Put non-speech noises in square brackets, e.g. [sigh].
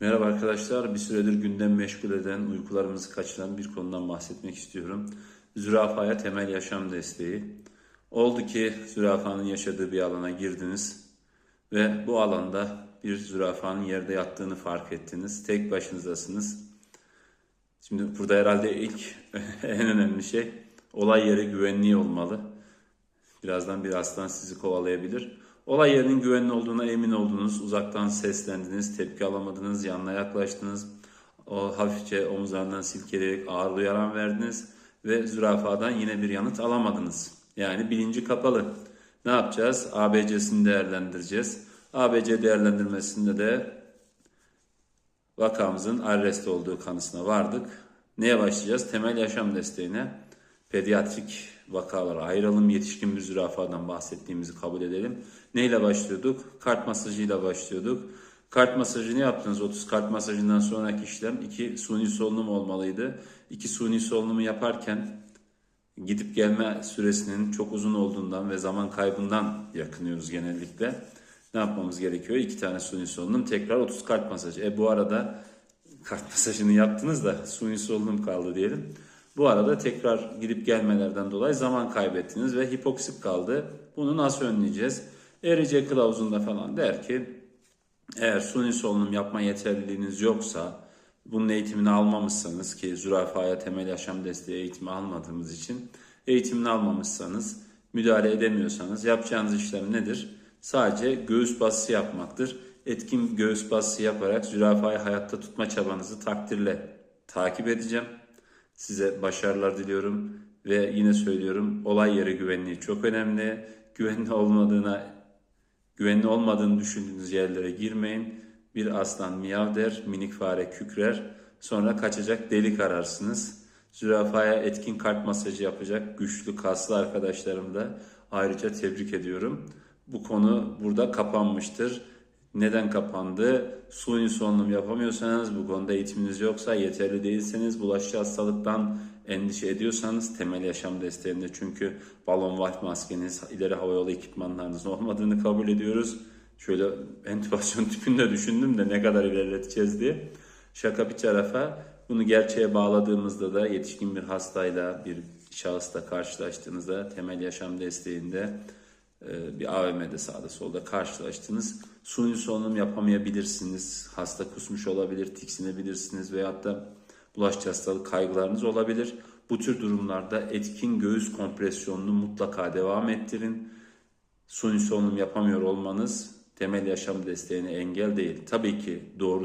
Merhaba arkadaşlar. Bir süredir gündem meşgul eden, uykularımızı kaçıran bir konudan bahsetmek istiyorum. Zürafaya temel yaşam desteği. Oldu ki zürafanın yaşadığı bir alana girdiniz ve bu alanda bir zürafanın yerde yattığını fark ettiniz. Tek başınızdasınız. Şimdi burada herhalde ilk [laughs] en önemli şey olay yeri güvenliği olmalı. Birazdan bir aslan sizi kovalayabilir. Olay yerinin güvenli olduğuna emin oldunuz. Uzaktan seslendiniz, tepki alamadınız, yanına yaklaştınız. O hafifçe omuzlarından silkeleyerek ağır uyaran verdiniz ve zürafadan yine bir yanıt alamadınız. Yani bilinci kapalı. Ne yapacağız? ABC'sini değerlendireceğiz. ABC değerlendirmesinde de vakamızın arrest olduğu kanısına vardık. Neye başlayacağız? Temel yaşam desteğine pediatrik vakalara ayıralım. Yetişkin bir zürafadan bahsettiğimizi kabul edelim. Neyle başlıyorduk? Kart masajıyla başlıyorduk. Kart masajını yaptınız. 30 kart masajından sonraki işlem iki suni solunum olmalıydı. İki suni solunumu yaparken gidip gelme süresinin çok uzun olduğundan ve zaman kaybından yakınıyoruz genellikle. Ne yapmamız gerekiyor? İki tane suni solunum tekrar 30 kart masajı. E bu arada kart masajını yaptınız da suni solunum kaldı diyelim. Bu arada tekrar gidip gelmelerden dolayı zaman kaybettiniz ve hipoksik kaldı. Bunu nasıl önleyeceğiz? Erice kılavuzunda falan der ki eğer suni solunum yapma yeterliliğiniz yoksa bunun eğitimini almamışsanız ki zürafaya temel yaşam desteği eğitimi almadığımız için eğitimini almamışsanız müdahale edemiyorsanız yapacağınız işlem nedir? Sadece göğüs basısı yapmaktır. Etkin göğüs basısı yaparak zürafayı hayatta tutma çabanızı takdirle takip edeceğim. Size başarılar diliyorum ve yine söylüyorum olay yeri güvenliği çok önemli. Güvenli olmadığına güvenli olmadığını düşündüğünüz yerlere girmeyin. Bir aslan miyav der, minik fare kükrer. Sonra kaçacak delik ararsınız. Zürafaya etkin kalp masajı yapacak güçlü kaslı arkadaşlarım da ayrıca tebrik ediyorum. Bu konu burada kapanmıştır. Neden kapandı? Suni solunum yapamıyorsanız, bu konuda eğitiminiz yoksa, yeterli değilseniz, bulaşıcı hastalıktan endişe ediyorsanız temel yaşam desteğinde çünkü balon valf maskeniz, ileri havayolu ekipmanlarınız olmadığını kabul ediyoruz. Şöyle entübasyon [laughs] tüpünü de düşündüm de ne kadar ilerleteceğiz diye. Şaka bir tarafa bunu gerçeğe bağladığımızda da yetişkin bir hastayla bir şahısla karşılaştığınızda temel yaşam desteğinde bir AVM'de sağda solda karşılaştınız. Suni solunum yapamayabilirsiniz. Hasta kusmuş olabilir, tiksinebilirsiniz veyahut da bulaşıcı hastalık kaygılarınız olabilir. Bu tür durumlarda etkin göğüs kompresyonunu mutlaka devam ettirin. Suni solunum yapamıyor olmanız temel yaşam desteğine engel değil. Tabii ki doğru